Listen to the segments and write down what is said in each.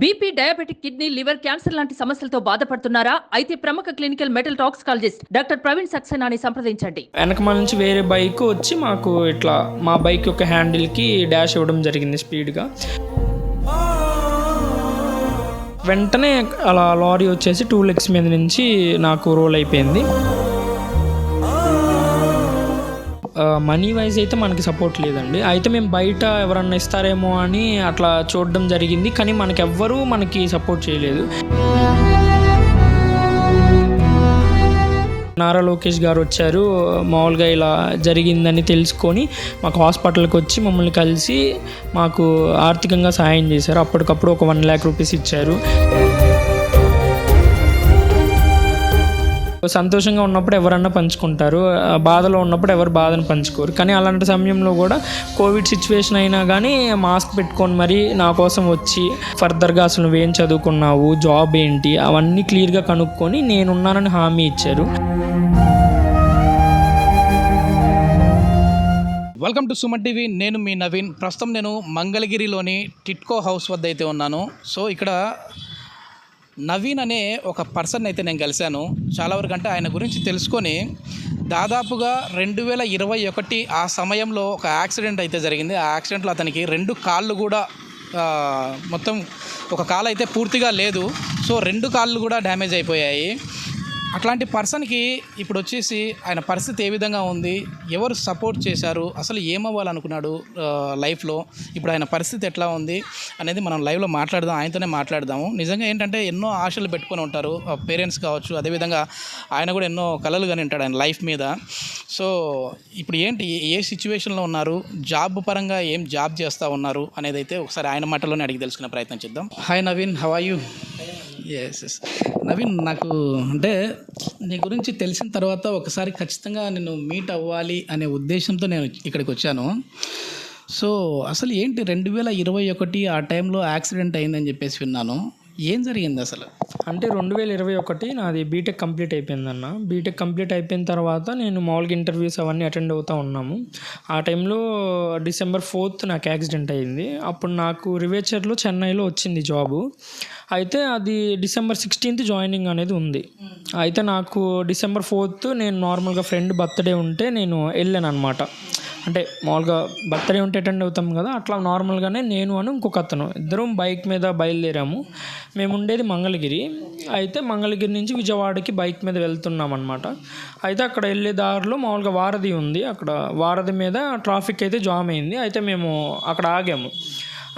BP diabetic kidney liver cancer లాంటి సమస్యలతో బాధపడుతున్నారా? అయితే ప్రముఖ clinical metal toxicologist doctor Praveen సక్సేనాని సంప్రదించండి. వెనకమాల నుంచి వేరే బైక్ వచ్చి మాకు ఇట్లా మా బైక్ యొక్క హ్యాండిల్కి డాష్ ఇవ్వడం జరిగింది స్పీడ్గా. వెంటనే అలా లారీ వచ్చేసి టూ లెగ్స్ మీద నుంచి నాకు రోల్ అయిపోయింది. మనీ వైజ్ అయితే మనకి సపోర్ట్ లేదండి. అయితే మేము బయట ఎవరన్నా ఇస్తారేమో అని అట్లా చూడడం జరిగింది కానీ మనకి ఎవ్వరూ మనకి సపోర్ట్ చేయలేదు. నారా లోకేష్ గారు వచ్చారు మామూలుగా ఇలా జరిగిందని తెలుసుకొని మాకు హాస్పిటల్కి వచ్చి మమ్మల్ని కలిసి మాకు ఆర్థికంగా సహాయం చేశారు. అప్పటికప్పుడు ఒక వన్ ల్యాక్ రూపీస్ ఇచ్చారు. సంతోషంగా ఉన్నప్పుడు ఎవరన్నా పంచుకుంటారు బాధలో ఉన్నప్పుడు ఎవరు బాధను పంచుకోరు. కానీ అలాంటి సమయంలో కూడా కోవిడ్ సిచ్యువేషన్ అయినా కానీ మాస్క్ పెట్టుకొని మరి నా కోసం వచ్చి ఫర్దర్గా అసలు నువ్వేం చదువుకున్నావు జాబ్ ఏంటి అవన్నీ క్లియర్గా కనుక్కొని నేనున్నానని హామీ ఇచ్చారు. Welcome to Suman TV. నేను మీ నవీన్. ప్రస్తుతం నేను మంగళగిరిలోని టిట్కో హౌస్ వద్ద అయితే ఉన్నాను. సో ఇక్కడ నవీన్ అనే ఒక పర్సన్ అయితే నేను కలిశాను. చాలా వరకు అంటే ఆయన గురించి తెలుసుకొని దాదాపుగా రెండు వేల ఇరవై ఒకటి ఆ సమయంలో ఒక యాక్సిడెంట్ అయితే జరిగింది. ఆ యాక్సిడెంట్లో అతనికి రెండు కాళ్ళు కూడా మొత్తం ఒక కాలు అయితే పూర్తిగా లేదు. సో రెండు కాళ్ళు కూడా డ్యామేజ్ అయిపోయాయి. అట్లాంటి పర్సన్కి ఇప్పుడు వచ్చేసి ఆయన పరిస్థితి ఏ విధంగా ఉంది? ఎవరు సపోర్ట్ చేశారు? అసలు ఏమవ్వాలనుకున్నాడు లైఫ్లో? ఇప్పుడు ఆయన పరిస్థితి ఎట్లా ఉంది అనేది మనం లైవ్లో మాట్లాడదాం ఆయనతోనే మాట్లాడదాము. నిజంగా ఏంటంటే ఎన్నో ఆశలు పెట్టుకొని ఉంటారు పేరెంట్స్ కావచ్చు అదేవిధంగా ఆయన కూడా ఎన్నో కలలు కానీ ఉంటాడు ఆయన లైఫ్ మీద. సో ఇప్పుడు ఏంటి ఏ సిచ్యువేషన్లో ఉన్నారు? జాబ్ పరంగా ఏం జాబ్ చేస్తూ ఉన్నారు? అనేది అయితే ఒకసారి ఆయన మాటలోనే అడిగి తెలుసుకునే ప్రయత్నం చేద్దాం. Hi Naveen how are you? Yes yes Naveen నాకు అంటే నీ గురించి తెలిసిన తర్వాత ఒకసారి ఖచ్చితంగా నేను మీట్ అవ్వాలి అనే ఉద్దేశంతో నేను ఇక్కడికి వచ్చాను. సో అసలు ఏంటి రెండు వేల ఇరవై ఒకటి ఆ టైంలో యాక్సిడెంట్ అయిందని చెప్పేసి విన్నాను. ఏం జరిగింది అసలు? అంటే రెండు వేల ఇరవై ఒకటి నాది బీటెక్ కంప్లీట్ అయిపోయిందన్న. బీటెక్ కంప్లీట్ అయిపోయిన తర్వాత నేను మామూలుగా ఇంటర్వ్యూస్ అవన్నీ అటెండ్ అవుతూ ఉన్నాము. ఆ టైంలో డిసెంబర్ ఫోర్త్ నాకు యాక్సిడెంట్ అయింది అప్పుడు నాకు రివేచర్లో చెన్నైలో వచ్చింది జాబు. అయితే అది డిసెంబర్ సిక్స్టీన్త్ జాయినింగ్ అనేది ఉంది. అయితే నాకు డిసెంబర్ ఫోర్త్ నేను నార్మల్గా ఫ్రెండ్ బర్త్డే ఉంటే నేను వెళ్ళాను అనమాట అంటే మామూలుగా బర్త్డే ఉంటే అటెండ్ అవుతాం కదా అట్లా నార్మల్గానే నేను అని ఇంకొక అతను. ఇద్దరం బైక్ మీద బయలుదేరాము. మేము ఉండేది మంగళగిరి. అయితే మంగళగిరి నుంచి విజయవాడకి బైక్ మీద వెళ్తున్నాం అనమాట అయితే అక్కడ వెళ్ళే దారిలో మామూలుగా వారధి ఉంది. అక్కడ వారధి మీద ట్రాఫిక్ అయితే జామ్ అయింది. అయితే మేము అక్కడ ఆగాము.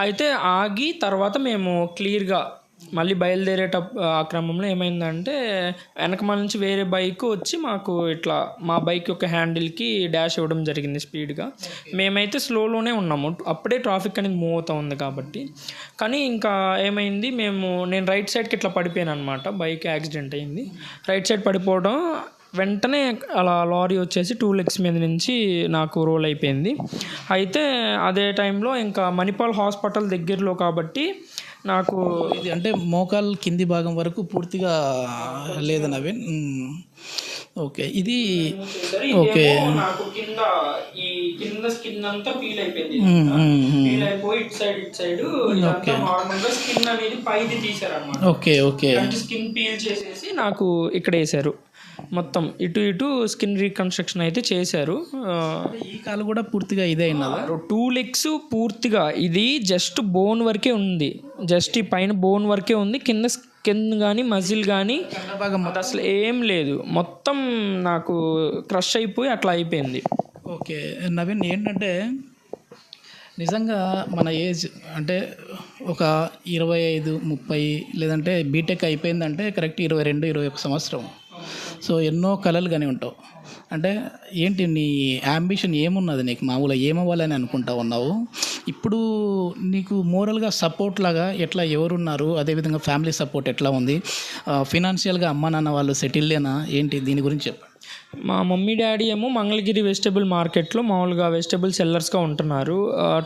అయితే ఆగి తర్వాత మేము క్లియర్గా మళ్ళీ బయలుదేరేట ఆ క్రమంలో ఏమైందంటే వెనకమాల నుంచి వేరే బైక్ వచ్చి మాకు ఇట్లా మా బైక్ యొక్క హ్యాండిల్కి డాష్ ఇవ్వడం జరిగింది స్పీడ్గా. మేమైతే స్లోలోనే ఉన్నాము. అప్పుడే ట్రాఫిక్ అనేది మూవ్ అవుతూ ఉంది కాబట్టి. కానీ ఇంకా ఏమైంది మేము నేను రైట్ సైడ్కి ఇట్లా పడిపోయాను అనమాట బైక్ యాక్సిడెంట్ అయింది. రైట్ సైడ్ పడిపోవడం వెంటనే అలా లారీ వచ్చేసి టూ లెగ్స్ మీద నుంచి నాకు రోల్ అయిపోయింది. అయితే అదే టైంలో ఇంకా మణిపాల్ హాస్పిటల్ దగ్గరలో కాబట్టి నాకు ఇది అంటే మోకాల్ కింది భాగం వరకు పూర్తిగా లేదు నవీన్. ఓకే. ఇది ఓకే. నాకు కింద ఈ కింద స్కిన్ అంతా పీల్ అయిపోయింది. పీల్ అయిపోయి ఇటు సైడ్ ఇటు సైడ్ ఇదంతా నార్మల్గా స్కిన్ అనేది పైది ఓకే ఓకే. స్కిన్ పీల్ చేసేసి నాకు ఇక్కడ వేసారు మొత్తం ఇటు ఇటు స్కిన్ రీకన్స్ట్రక్షన్ అయితే చేశారు. ఈ కాలు కూడా పూర్తిగా ఇదే అయినదా టూ లెగ్స్ పూర్తిగా. ఇది జస్ట్ బోన్ వరకే ఉంది. జస్ట్ ఈ పైన బోన్ వరకే ఉంది. కింద స్కిన్ కానీ మజిల్ కానీ అసలు ఏం లేదు. మొత్తం నాకు క్రష్ అయిపోయి అట్లా అయిపోయింది. ఓకే. నవీన్ ఏంటంటే నిజంగా మన ఏజ్ అంటే ఒక ఇరవై ఐదు ముప్పై లేదంటే బీటెక్ అయిపోయిందంటే కరెక్ట్ ఇరవై రెండు ఇరవై ఒక సంవత్సరం. సో ఎన్నో కళలు కానీ ఉంటావు. అంటే ఏంటి నీ అంబిషన్ ఏమున్నది నీకు? మామూలుగా ఏమవ్వాలని అనుకుంటా ఉన్నావు? ఇప్పుడు నీకు మోరల్గా సపోర్ట్ లాగా ఎట్లా ఎవరున్నారు? అదేవిధంగా ఫ్యామిలీ సపోర్ట్ ఎట్లా ఉంది? ఫినాన్షియల్గా అమ్మ నాన్న వాళ్ళు సెటిల్లేనా ఏంటి? దీని గురించి చెప్పండి. మా మమ్మీ డాడీ ఏమో మంగళగిరి వెజిటబుల్ మార్కెట్లో మామూలుగా వెజిటబుల్ సెల్లర్స్గా ఉంటున్నారు.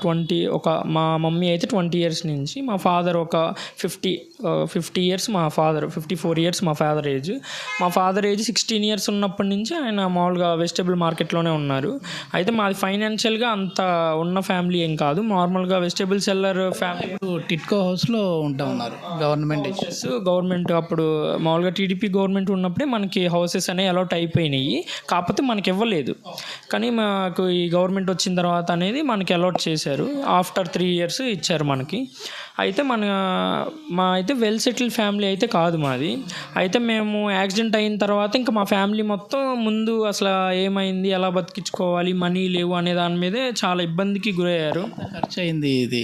ట్వంటీ ఒక మా మమ్మీ అయితే ట్వంటీ ఇయర్స్ నుంచి మా ఫాదర్ ఒక ఫిఫ్టీ ఫిఫ్టీ ఇయర్స్ మా ఫాదర్ ఫిఫ్టీ ఫోర్ ఇయర్స్ మా ఫాదర్ ఏజ్. మా ఫాదర్ ఏజ్ సిక్స్టీన్ ఇయర్స్ ఉన్నప్పటి నుంచి ఆయన మామూలుగా వెజిటబుల్ మార్కెట్లోనే ఉన్నారు. అయితే మాది ఫైనాన్షియల్గా అంత ఉన్న ఫ్యామిలీ ఏం కాదు. నార్మల్గా వెజిటబుల్ సెల్లర్ ఫ్యామిలీ టిట్కో హౌస్లో ఉంటా ఉన్నారు గవర్నమెంట్ గవర్నమెంట్ అప్పుడు మామూలుగా టీడీపీ గవర్నమెంట్ ఉన్నప్పుడే మనకి హౌసెస్ అనేవి అలౌట్ అయిపోయినాయి. కాకపోతే మనకి ఇవ్వలేదు కానీ మాకు ఈ గవర్నమెంట్ వచ్చిన తర్వాత అనేది మనకి అలౌట్ చేశారు. ఆఫ్టర్ త్రీ ఇయర్స్ ఇచ్చారు మనకి. అయితే మన మా అయితే వెల్ సెటిల్ ఫ్యామిలీ అయితే కాదు మాది. అయితే మేము యాక్సిడెంట్ అయిన తర్వాత ఇంకా మా ఫ్యామిలీ మొత్తం ముందు అసలు ఏమైంది ఎలా బతికించుకోవాలి మనీ లేవు అనే దాని మీదే చాలా ఇబ్బందికి గురయ్యారు. ఖర్చు అయింది ఇది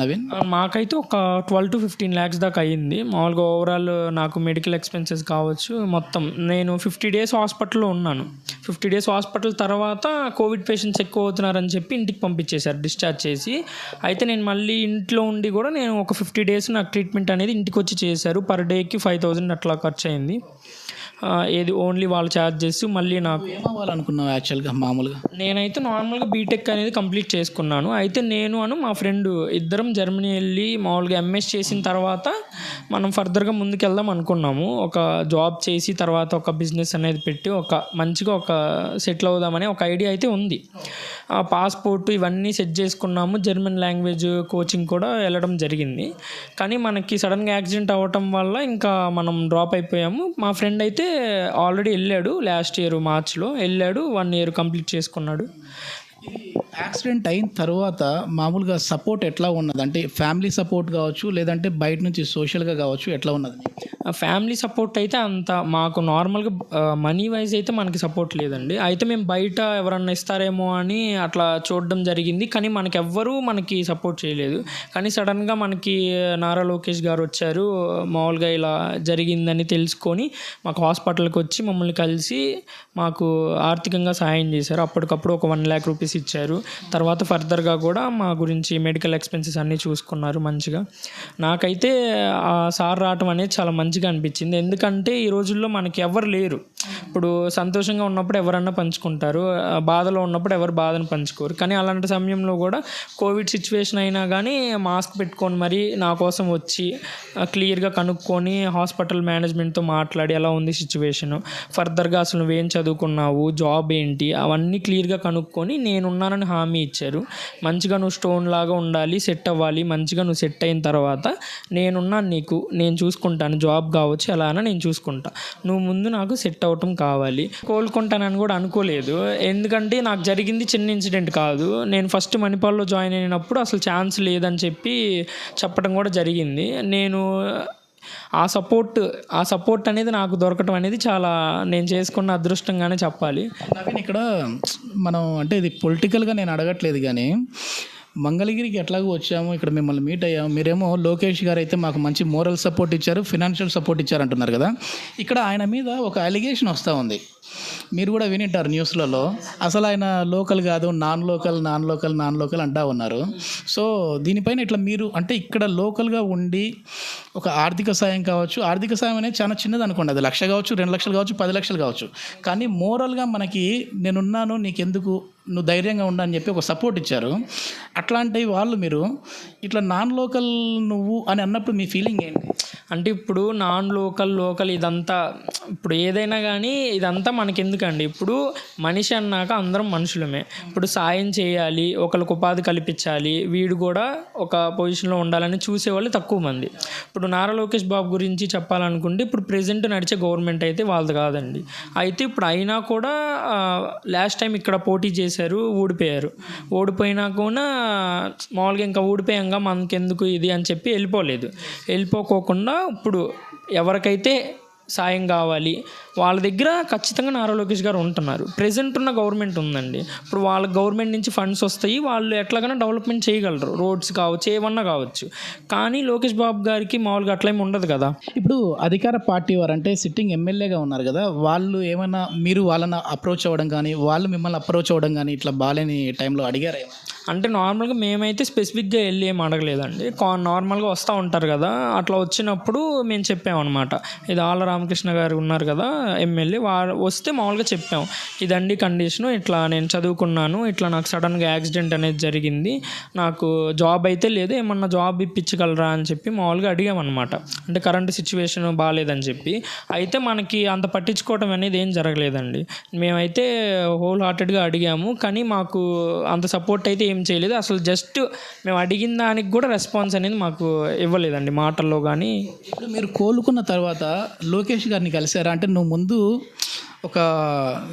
నవీన్? మాకైతే ఒక ట్వెల్వ్ టు ఫిఫ్టీన్ ల్యాక్స్ దాకా అయింది మామూలుగా ఓవరాల్ నాకు మెడికల్ ఎక్స్పెన్సెస్ కావచ్చు మొత్తం. నేను ఫిఫ్టీ డేస్ హాస్పిటల్లో ఉన్నాను. ఫిఫ్టీ డేస్ హాస్పిటల్ తర్వాత కోవిడ్ పేషెంట్స్ ఎక్కువ అవుతున్నారని చెప్పి ఇంటికి పంపించేశారు డిశ్చార్జ్ చేసి. అయితే నేను మళ్ళీ ఇంట్లో ఉండి కూడా నేను ఒక ఫిఫ్టీ డేస్ నాకు ట్రీట్మెంట్ అనేది ఇంటికి వచ్చి చేశారు. పర్ డేకి ఫైవ్ థౌజండ్ అట్లా ఖర్చు అయింది ఏది ఓన్లీ వాళ్ళు ఛార్జ్ చేసి మళ్ళీ నాకు ఏమవ్వాలనుకున్నావు యాక్చువల్గా మామూలుగా? నేనైతే నార్మల్గా బీటెక్ అనేది కంప్లీట్ చేసుకున్నాను. అయితే నేను అను మా ఫ్రెండ్ ఇద్దరం జర్మనీ వెళ్ళి మామూలుగా ఎంఎస్ చేసిన తర్వాత మనం ఫర్దర్గా ముందుకెళ్దాం అనుకున్నాము. ఒక జాబ్ చేసి తర్వాత ఒక బిజినెస్ అనేది పెట్టి ఒక మంచిగా ఒక సెటిల్ అవుదామనే ఒక ఐడియా అయితే ఉంది. ఆ పాస్పోర్ట్ ఇవన్నీ సెట్ చేసుకున్నాము. జర్మన్ లాంగ్వేజ్ కోచింగ్ కూడా వెళ్ళడం జరిగింది. కానీ మనకి సడన్గా యాక్సిడెంట్ అవ్వటం వల్ల ఇంకా మనం డ్రాప్ అయిపోయాము. మా ఫ్రెండ్ అయితే ఆల్రెడీ వెళ్ళాడు లాస్ట్ ఇయర్ మార్చ్లో. వెళ్ళాడు వన్ ఇయర్ కంప్లీట్ చేసుకున్నాడు. యాక్సిడెంట్ అయిన తర్వాత మామూలుగా సపోర్ట్ ఎట్లా ఉన్నది? అంటే ఫ్యామిలీ సపోర్ట్ కావచ్చు లేదంటే బయట నుంచి సోషల్గా కావచ్చు ఎట్లా ఉన్నది? ఫ్యామిలీ సపోర్ట్ అయితే అంత మాకు నార్మల్గా మనీ వైజ్ అయితే మనకి సపోర్ట్ లేదండి. అయితే మేము బయట ఎవరన్నా ఇస్తారేమో అని అట్లా చూడడం జరిగింది. కానీ మనకి ఎవ్వరూ మనకి సపోర్ట్ చేయలేదు. కానీ సడన్గా మనకి నారా లోకేష్ గారు వచ్చారు మామూలుగా ఇలా జరిగిందని తెలుసుకొని మాకు హాస్పిటల్కి వచ్చి మమ్మల్ని కలిసి మాకు ఆర్థికంగా సహాయం చేశారు. అప్పటికప్పుడు ఒక వన్ ల్యాక్ రూపీస్ ఇచ్చారు. తర్వాత ఫర్దర్గా కూడా మా గురించి మెడికల్ ఎక్స్పెన్సెస్ అన్నీ చూసుకున్నారు మంచిగా. నాకైతే ఆ సార్ రావటం అనేది చాలా మంచిగా అనిపించింది. ఎందుకంటే ఈ రోజుల్లో మనకి ఎవరు లేరు. ఇప్పుడు సంతోషంగా ఉన్నప్పుడు ఎవరన్నా పంచుకుంటారు బాధలో ఉన్నప్పుడు ఎవరు బాధను పంచుకోరు. కానీ అలాంటి సమయంలో కూడా కోవిడ్ సిచ్యువేషన్ అయినా కానీ మాస్క్ పెట్టుకొని మరి నా కోసం వచ్చి క్లియర్గా కనుక్కొని హాస్పిటల్ మేనేజ్మెంట్తో మాట్లాడి ఎలా ఉంది సిచ్యువేషను. ఫర్దర్గా అసలు నువ్వేం చదువుకున్నావు జాబ్ ఏంటి అవన్నీ క్లియర్గా కనుక్కొని నేనున్నానని హామీ ఇచ్చారు. మంచిగా నువ్వు స్టోన్ లాగా ఉండాలి సెట్ అవ్వాలి మంచిగా నువ్వు సెట్ అయిన తర్వాత నేనున్నాను నీకు నేను చూసుకుంటాను జాబ్ కావచ్చు ఎలా అయినా నేను చూసుకుంటా. నువ్వు ముందు నాకు సెట్ అవటం కావాలి. కోలుకుంటానని కూడా అనుకోలేదు. ఎందుకంటే నాకు జరిగింది చిన్న ఇన్సిడెంట్ కాదు. నేను ఫస్ట్ మణిపాల్లో జాయిన్ అయినప్పుడు అసలు ఛాన్స్ లేదని చెప్పి చెప్పడం కూడా జరిగింది. నేను ఆ సపోర్ట్ ఆ సపోర్ట్ అనేది నాకు దొరకటం అనేది చాలా నేను చేసుకున్న అదృష్టంగానే చెప్పాలి. ఇక్కడ మనం అంటే ఇది పొలిటికల్గా నేను అడగట్లేదు కానీ మంగళగిరికి ఎట్లాగో వచ్చాము ఇక్కడ మిమ్మల్ని మీట్ అయ్యాము. మీరేమో లోకేష్ గారు అయితే మాకు మంచి మోరల్ సపోర్ట్ ఇచ్చారు ఫినాన్షియల్ సపోర్ట్ ఇచ్చారు అంటున్నారు కదా. ఇక్కడ ఆయన మీద ఒక అలిగేషన్ వస్తూ ఉంది. మీరు కూడా వినింటారు న్యూస్లలో అసలు ఆయన లోకల్ కాదు non local non local non local అంటా ఉన్నారు. సో దీనిపైన ఇట్లా మీరు అంటే ఇక్కడ లోకల్గా ఉండి ఒక ఆర్థిక సాయం కావచ్చు. ఆర్థిక సాయం అనేది చాలా చిన్నది అనుకోండి. అది లక్ష కావచ్చు రెండు లక్షలు కావచ్చు పది లక్షలు కావచ్చు. కానీ మోరల్గా మనకి నేనున్నాను నీకెందుకు? నువ్వు ధైర్యంగా ఉండు అని చెప్పి ఒక సపోర్ట్ ఇచ్చారు. అట్లాంటి వాళ్ళు మీరు ఇట్లా నాన్ లోకల్ నువ్వు అని అన్నప్పుడు మీ ఫీలింగ్ ఏంటి? అంటే ఇప్పుడు నాన్ లోకల్ లోకల్ ఇదంతా ఇప్పుడు ఏదైనా కానీ ఇదంతా మనకెందుకండి? ఇప్పుడు మనిషి అన్నాక అందరం మనుషులమే. ఇప్పుడు సాయం చేయాలి ఒకరికి ఉపాధి కల్పించాలి వీడు కూడా ఒక పొజిషన్లో ఉండాలని చూసేవాళ్ళు తక్కువ మంది. ఇప్పుడు నారా లోకేష్ బాబు గురించి చెప్పాలనుకుంటే ఇప్పుడు ప్రెసెంట్ నడిచే గవర్నమెంట్ అయితే వాళ్ళది కాదండి. అయితే ఇప్పుడు అయినా కూడా లాస్ట్ టైం ఇక్కడ పోటీ చేశారు ఓడిపోయారు. ఓడిపోయినా కూడా మామూలుగా ఇంకా ఓడిపోయాంగా మనకెందుకు ఇది అని చెప్పి వెళ్ళిపోలేదు. వెళ్ళిపోకోకుండా ఇప్పుడు ఎవరికైతే సాయం కావాలి వాళ్ళ దగ్గర ఖచ్చితంగా నారా లోకేష్ గారు ఉంటున్నారు. ప్రెజెంట్ ఉన్న గవర్నమెంట్ ఉందండి. ఇప్పుడు వాళ్ళ గవర్నమెంట్ నుంచి ఫండ్స్ వస్తాయి. వాళ్ళు ఎట్లాగైనా డెవలప్మెంట్ చేయగలరు. రోడ్స్ కావచ్చు ఏమన్నా కావచ్చు. కానీ లోకేష్ బాబు గారికి మామూలుగా అట్లేమి ఉండదు కదా. ఇప్పుడు అధికార పార్టీ వారు అంటే సిట్టింగ్ ఎమ్మెల్యేగా ఉన్నారు కదా. వాళ్ళు ఏమైనా మీరు వాళ్ళని అప్రోచ్ అవ్వడం కానీ వాళ్ళు మిమ్మల్ని అప్రోచ్ అవ్వడం కానీ ఇట్లా బాలేని టైంలో అడిగారా అంటే నార్మల్గా మేమైతే స్పెసిఫిక్గా వెళ్ళి ఏం అడగలేదండి. కా- నార్మల్గా వస్తూ ఉంటారు కదా. అట్లా వచ్చినప్పుడు మేము చెప్పామన్నమాట. ఇది ఆళ్ళ రామకృష్ణ గారు ఉన్నారు కదా. ఎమ్మెల్యే వారు వస్తే మామూలుగా చెప్పాం. ఇదండి కండిషను ఇట్లా నేను చదువుకున్నాను ఇట్లా నాకు సడన్గా యాక్సిడెంట్ అనేది జరిగింది నాకు జాబ్ అయితే లేదు ఏమన్నా జాబ్ ఇప్పించగలరా? అని చెప్పి మామూలుగా అడిగామన్నమాట. అంటే కరెంట్ సిచ్యువేషన్ బాగాలేదని చెప్పి అయితే మనకి అంత పట్టించుకోవడం అనేది ఏం జరగలేదండి. మేమైతే హోల్ హార్టెడ్గా అడిగాము కానీ మాకు అంత సపోర్ట్ అయితే ఏం చేయలేదు. అసలు జస్ట్ మేము అడిగిన దానికి కూడా రెస్పాన్స్ అనేది మాకు ఇవ్వలేదండి మాటల్లో కానీ. ఇప్పుడు మీరు కోలుకున్న తర్వాత లోకేష్ గారిని కలిసారా? అంటే నువ్వు ముందు ఒక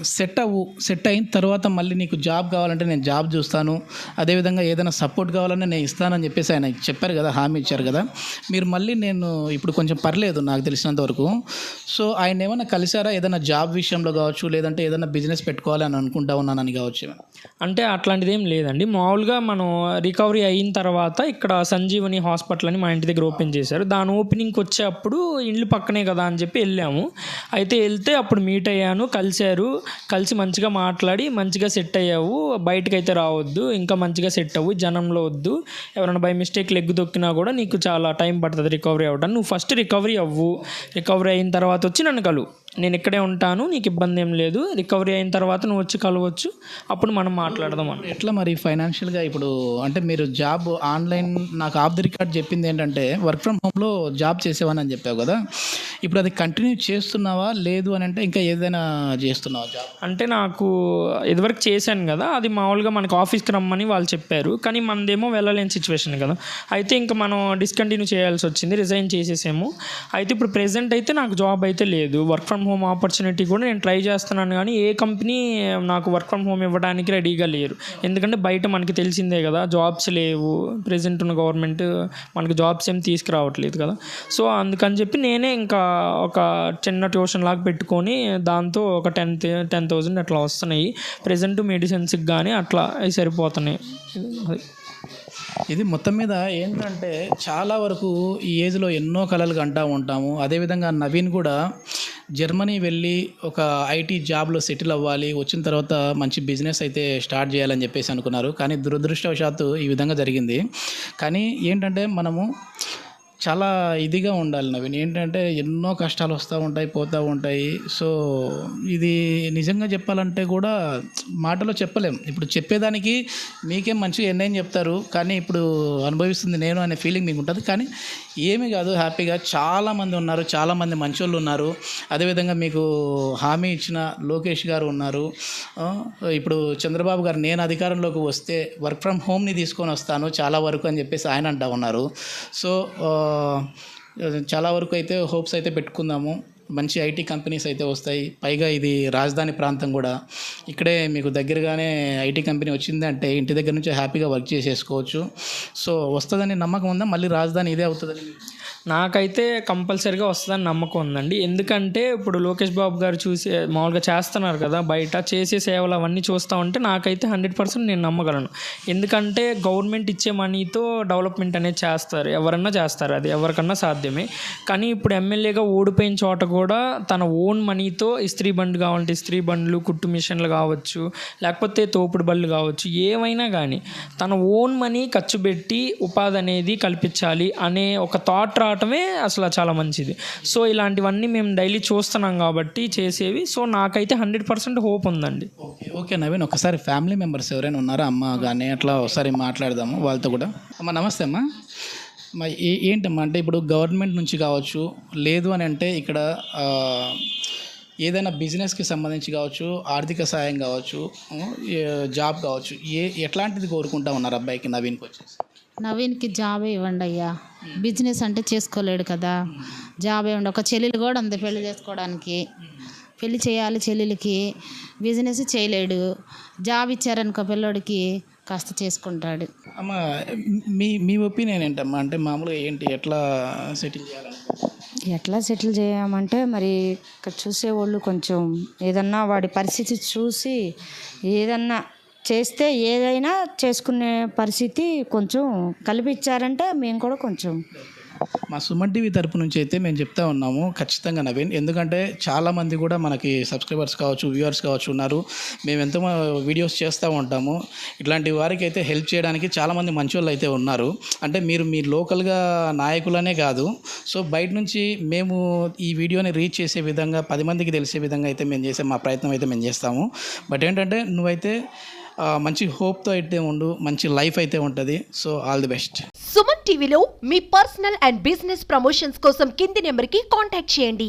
సెట్ అవ్వు సెట్ అయిన తర్వాత మళ్ళీ నీకు జాబ్ కావాలంటే నేను జాబ్ చూస్తాను. అదేవిధంగా ఏదైనా సపోర్ట్ కావాలంటే నేను ఇస్తానని చెప్పేసి ఆయన చెప్పారు కదా హామీ ఇచ్చారు కదా. మీరు మళ్ళీ నేను ఇప్పుడు కొంచెం పర్లేదు నాకు తెలిసినంత వరకు. సో ఆయన ఏమైనా కలిసారా ఏదైనా జాబ్ విషయంలో కావచ్చు లేదంటే ఏదైనా బిజినెస్ పెట్టుకోవాలి అని అనుకుంటా ఉన్నానని కావచ్చు అంటే అట్లాంటిది ఏం లేదండి. మామూలుగా మనం రికవరీ అయిన తర్వాత ఇక్కడ సంజీవని హాస్పిటల్ అని మా ఇంటి దగ్గర ఓపెన్ చేశారు. దాని ఓపెనింగ్కి వచ్చేటప్పుడు ఇండ్లు పక్కనే కదా అని చెప్పి వెళ్ళాము. అయితే వెళ్తే అప్పుడు మీట్ అయ్యాను. కలిశారు. కలిసి మంచిగా మాట్లాడి మంచిగా సెట్ అయ్యావు. బయటకైతే అయితే రావద్దు ఇంకా మంచిగా సెట్ అవ్వు జనంలో వద్దు. ఎవరైనా బై మిస్టేక్ లెగ్ దొక్కినా కూడా నీకు చాలా టైం పడుతుంది రికవరీ అవ్వడానికి నువ్వు ఫస్ట్ రికవరీ అవ్వు. రికవరీ అయిన తర్వాత వచ్చి నన్ను కలువు నేను ఇక్కడే ఉంటాను నీకు ఇబ్బంది ఏం లేదు. రికవరీ అయిన తర్వాత నువ్వు వచ్చి కలవచ్చు. అప్పుడు మనం మాట్లాడదాం అని. ఎట్లా మరి ఫైనాన్షియల్గా ఇప్పుడు అంటే మీరు జాబ్ ఆన్లైన్ నాకు ఆఫ్ ది రికార్డ్ చెప్పింది ఏంటంటే వర్క్ ఫ్రమ్ హోమ్లో జాబ్ చేసేవాని అని చెప్పావు కదా. ఇప్పుడు అది కంటిన్యూ చేస్తున్నావా లేదు అని అంటే ఇంకా ఏదైనా చేస్తున్నావా జాబ్ అంటే నాకు ఇదివరకు చేశాను కదా అది మామూలుగా మనకు ఆఫీస్కి రమ్మని వాళ్ళు చెప్పారు. కానీ మనదేమో వెళ్ళలేని సిచ్యువేషన్ కదా. అయితే ఇంకా మనం డిస్కంటిన్యూ చేయాల్సి వచ్చింది రిజైన్ చేసేసాము. అయితే ఇప్పుడు ప్రెసెంట్ అయితే నాకు జాబ్ అయితే లేదు వర్క్ ఫ్రమ్ హోమ్ ఆపర్చునిటీ కూడా నేను ట్రై చేస్తున్నాను కానీ ఏ కంపెనీ నాకు వర్క్ ఫ్రమ్ హోమ్ ఇవ్వడానికి రెడీగా లేరు. ఎందుకంటే బయట మనకి తెలిసిందే కదా జాబ్స్ లేవు. ప్రెసెంట్ ఉన్న గవర్నమెంట్ మనకు జాబ్స్ ఏం తీసుకురావట్లేదు కదా. సో అందుకని చెప్పి నేనే ఇంకా ఒక చిన్న ట్యూషన్ లాగా పెట్టుకొని దాంతో ఒక టెన్ టెన్ థౌజండ్ అట్లా వస్తున్నాయి. ప్రజెంట్ మెడిసిన్స్కి కానీ అట్లా అవి సరిపోతున్నాయి. ఇది మొత్తం మీద ఏంటంటే చాలా వరకు ఈ ఏజ్లో ఎన్నో కళలు కంటా ఉంటాము. అదేవిధంగా నవీన్ కూడా జర్మనీ వెళ్ళి ఒక ఐటీ జాబ్లో సెటిల్ అవ్వాలి వచ్చిన తర్వాత మంచి బిజినెస్ అయితే స్టార్ట్ చేయాలని చెప్పేసి అనుకున్నారు. కానీ దురదృష్టవశాత్తు ఈ విధంగా జరిగింది. కానీ ఏంటంటే మనము చాలా ఇదిగా ఉండాలి నవీన్. ఏంటంటే ఎన్నో కష్టాలు వస్తూ ఉంటాయి పోతూ ఉంటాయి. సో ఇది నిజంగా చెప్పాలంటే కూడా మాటలో చెప్పలేం. ఇప్పుడు చెప్పేదానికి మీకేం మంచిగా ఎన్నైనా చెప్తారు కానీ ఇప్పుడు అనుభవిస్తుంది నేను అనే ఫీలింగ్ మీకు ఉంటుంది. కానీ ఏమీ కాదు హ్యాపీగా చాలామంది ఉన్నారు చాలామంది మంచోళ్ళు ఉన్నారు. అదేవిధంగా మీకు హామీ ఇచ్చిన లోకేష్ గారు ఉన్నారు. ఇప్పుడు చంద్రబాబు గారు నేను అధికారంలోకి వస్తే వర్క్ ఫ్రమ్ హోమ్ని తీసుకొని వస్తాను చాలా వరకు అని చెప్పేసి ఆయన అంటా ఉన్నారు. సో చాలా వరకు అయితే హోప్స్ అయితే పెట్టుకుందాము. మంచి ఐటీ కంపెనీస్ అయితే వస్తాయి. పైగా ఇది రాజధాని ప్రాంతం కూడా. ఇక్కడే మీకు దగ్గరగానే ఐటీ కంపెనీ వచ్చింది అంటే ఇంటి దగ్గర నుంచి హ్యాపీగా వర్క్ చేసేసుకోవచ్చు. సో వస్తుందని నమ్మకం ఉందా? మళ్ళీ రాజధాని ఇదే అవుతుందని? నాకైతే కంపల్సరీగా వస్తుందని నమ్మకం ఉందండి. ఎందుకంటే ఇప్పుడు లోకేష్ బాబు గారు చూసి మామూలుగా చేస్తున్నారు కదా బయట చేసే సేవలు అవన్నీ చూస్తూ ఉంటే నాకైతే హండ్రెడ్ పర్సెంట్ నేను నమ్మగలను. ఎందుకంటే గవర్నమెంట్ ఇచ్చే మనీతో డెవలప్మెంట్ అనేది చేస్తారు. ఎవరన్నా చేస్తారు. అది ఎవరికన్నా సాధ్యమే. కానీ ఇప్పుడు ఎమ్మెల్యేగా ఓడిపోయిన చోట కూడా తన ఓన్ మనీతో ఇస్త్రీ బండ్లు కావాలంటే ఇస్త్రీ బండ్లు కుట్టు మిషన్లు కావచ్చు లేకపోతే తోపుడు బళ్ళు కావచ్చు ఏవైనా కానీ తన ఓన్ మనీ ఖర్చు పెట్టి ఉపాధి అనేది కల్పించాలి అనే ఒక థాట్ రా రావటమే అసలు చాలా మంచిది. సో ఇలాంటివన్నీ మేము డైలీ చూస్తున్నాం కాబట్టి చేసేవి. సో నాకైతే హండ్రెడ్ పర్సెంట్ హోప్ ఉందండి. ఓకే ఓకే నవీన్ ఒకసారి ఫ్యామిలీ మెంబర్స్ ఎవరైనా ఉన్నారా? అమ్మ కానీ అట్లా ఒకసారి మాట్లాడదాము వాళ్ళతో కూడా. అమ్మ నమస్తే అమ్మా. ఏంటమ్మా అంటే ఇప్పుడు గవర్నమెంట్ నుంచి కావచ్చు లేదు అని అంటే ఇక్కడ ఏదైనా బిజినెస్కి సంబంధించి కావచ్చు ఆర్థిక సాయం కావచ్చు జాబ్ కావచ్చు ఏ ఎట్లాంటిది కోరుకుంటా ఉన్నారు అబ్బాయికి నవీన్కి వచ్చేసి? నవీన్కి జాబే ఇవ్వండి అయ్యా. బిజినెస్ అంటే చేసుకోలేడు కదా. జాబే ఇవ్వండి ఒక చెల్లెలు కూడా ఉంది పెళ్ళి చేసుకోవడానికి. పెళ్ళి చేయాలి చెల్లెలకి. బిజినెస్ చేయలేడు. జాబ్ ఇచ్చారనుకో పిల్లోడికి కాస్త చేసుకుంటాడు. అమ్మ మీ మీ ఒపీనియన్ ఏంటమ్మా? అంటే మామూలుగా ఏంటి? ఎట్లా సెటిల్ చేయాలని ఎట్లా సెటిల్ చేయమంటే మరి ఇక్కడ చూసేవాళ్ళు కొంచెం ఏదన్నా వాడి పరిస్థితి చూసి ఏదన్నా చేస్తే ఏదైనా చేసుకునే పరిస్థితి కొంచెం కల్పించారంటే మేము కూడా కొంచెం మా సుమన్ టీవీ తరపు నుంచి అయితే మేము చెప్తా ఉన్నాము ఖచ్చితంగా నవీన్. ఎందుకంటే చాలామంది కూడా మనకి సబ్స్క్రైబర్స్ కావచ్చు వ్యూవర్స్ కావచ్చు ఉన్నారు. మేము ఎంతో వీడియోస్ చేస్తూ ఉంటాము. ఇట్లాంటి వారికి అయితే హెల్ప్ చేయడానికి చాలామంది మంచి వాళ్ళు అయితే ఉన్నారు. అంటే మీరు మీ లోకల్గా నాయకులనే కాదు. సో బయట నుంచి మేము ఈ వీడియోని రీచ్ చేసే విధంగా పది మందికి తెలిసే విధంగా అయితే మేము చేసే మా ప్రయత్నం అయితే మేము చేస్తాము. బట్ ఏంటంటే నువ్వైతే మంచి హోప్తో అయితే ఉండు మంచి లైఫ్ అయితే ఉంటుంది. So all the best. Suman టీవీలో మీ పర్సనల్ అండ్ బిజినెస్ ప్రమోషన్స్ కోసం కింది నెంబర్కి కాంటాక్ట్ చేయండి.